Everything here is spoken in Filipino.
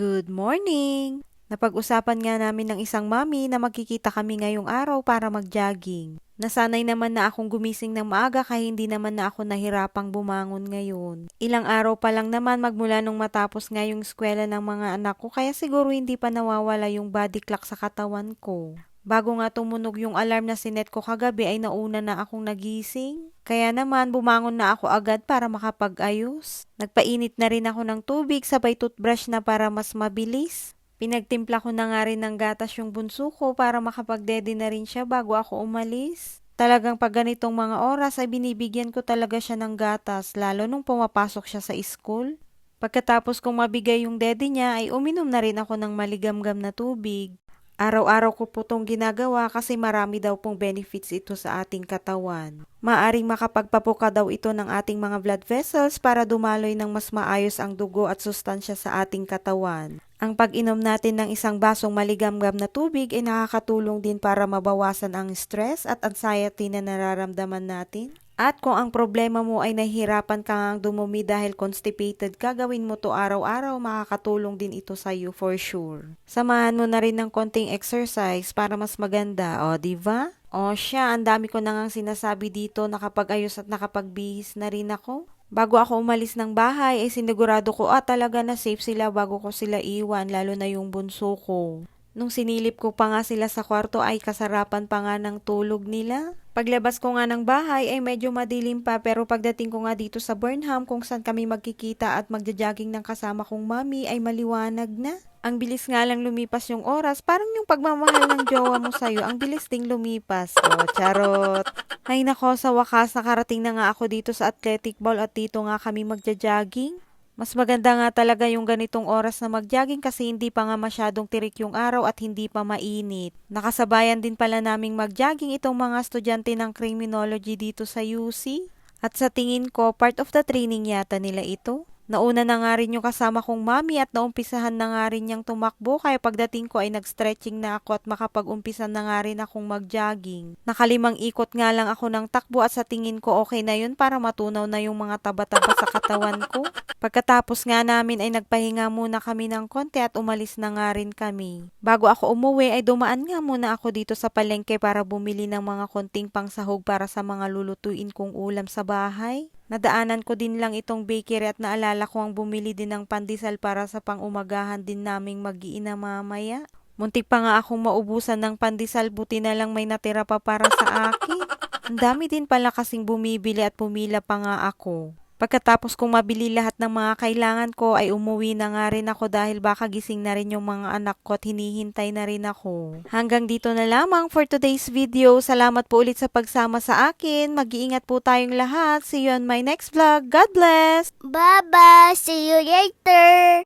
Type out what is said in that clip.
Good morning! Napag-usapan nga namin ng isang mami na magkikita kami ngayong araw para mag-jogging. Nasanay naman na akong gumising ng maaga kaya hindi naman na ako nahirapang bumangon ngayon. Ilang araw pa lang naman magmula nung matapos nga yung eskwela ng mga anak ko kaya siguro hindi pa nawawala yung body clock sa katawan ko. Bago nga tumunog yung alarm na sinet ko kagabi ay nauna na akong nagising. Kaya naman bumangon na ako agad para makapag-ayos. Nagpainit na rin ako ng tubig sabay toothbrush na para mas mabilis. Pinagtimpla ko na nga rin ng gatas yung bunso ko para makapag-daddy na rin siya bago ako umalis. Talagang pag ganitong mga oras ay binibigyan ko talaga siya ng gatas lalo nung pumapasok siya sa school. Pagkatapos kong mabigay yung daddy niya ay uminom na rin ako ng maligamgam na tubig. Araw-araw ko po itong ginagawa kasi marami daw pong benefits ito sa ating katawan. Maaring makapagpapuka daw ito ng ating mga blood vessels para dumaloy ng mas maayos ang dugo at sustansya sa ating katawan. Ang pag-inom natin ng isang basong maligamgam na tubig ay nakakatulong din para mabawasan ang stress at anxiety na nararamdaman natin. At kung ang problema mo ay nahihirapan ka ngang dumumi dahil constipated ka, gawin mo to araw-araw, makakatulong din ito sa iyo for sure. Samahan mo na rin ng konting exercise para mas maganda, o di ba? O siya, ang dami ko na ngang sinasabi dito, nakapag-ayos at nakapagbihis na rin ako. Bago ako umalis ng bahay, ay sinigurado ko, ah talaga na safe sila bago ko sila iwan, lalo na yung bunso ko. Nung sinilip ko pa nga sila sa kwarto ay kasarapan pa nga ng tulog nila. Paglabas ko nga ng bahay ay medyo madilim pa pero pagdating ko nga dito sa Burnham kung saan kami magkikita at magja-jogging ng kasama kong mami ay maliwanag na. Ang bilis nga lang lumipas yung oras, parang yung pagmamahal ng jowa mo sa'yo, ang bilis ding lumipas. O, charot. Ay nako, sa wakas nakarating na nga ako dito sa athletic ball at dito nga kami magja-jogging. Mas maganda nga talaga yung ganitong oras na mag-jogging kasi hindi pa nga masyadong tirik yung araw at hindi pa mainit. Nakasabayan din pala naming mag-jogging itong mga estudyante ng criminology dito sa UC. At sa tingin ko, part of the training yata nila ito. Nauna na nga rin yung kasama kong mami at naumpisahan na nga rin niyang tumakbo kaya pagdating ko ay nag-stretching na ako at makapag-umpisa na nga rin akong mag-jogging. Nakalimang ikot nga lang ako ng takbo at sa tingin ko okay na yun para matunaw na yung mga taba-taba sa katawan ko. Pagkatapos nga namin ay nagpahinga muna kami ng konti at umalis na nga rin kami. Bago ako umuwi ay dumaan nga muna ako dito sa palengke para bumili ng mga konting pangsahog para sa mga lulutuin kong ulam sa bahay. Nadaanan ko din lang itong bakery at naalala ko ang bumili din ng pandesal para sa pang-umagahan din naming mag-iina mamaya. Muntik pa nga akong maubusan ng pandesal buti na lang may natira pa para sa akin. Ang dami din pala kasing bumibili at pumila pa nga ako. Pagkatapos kong mabili lahat ng mga kailangan ko ay umuwi na nga rin ako dahil baka gising na rin yung mga anak ko at hinihintay na rin ako. Hanggang dito na lamang for today's video. Salamat po ulit sa pagsama sa akin. Mag-iingat po tayong lahat. See you on my next vlog. God bless! Bye-bye. See you later.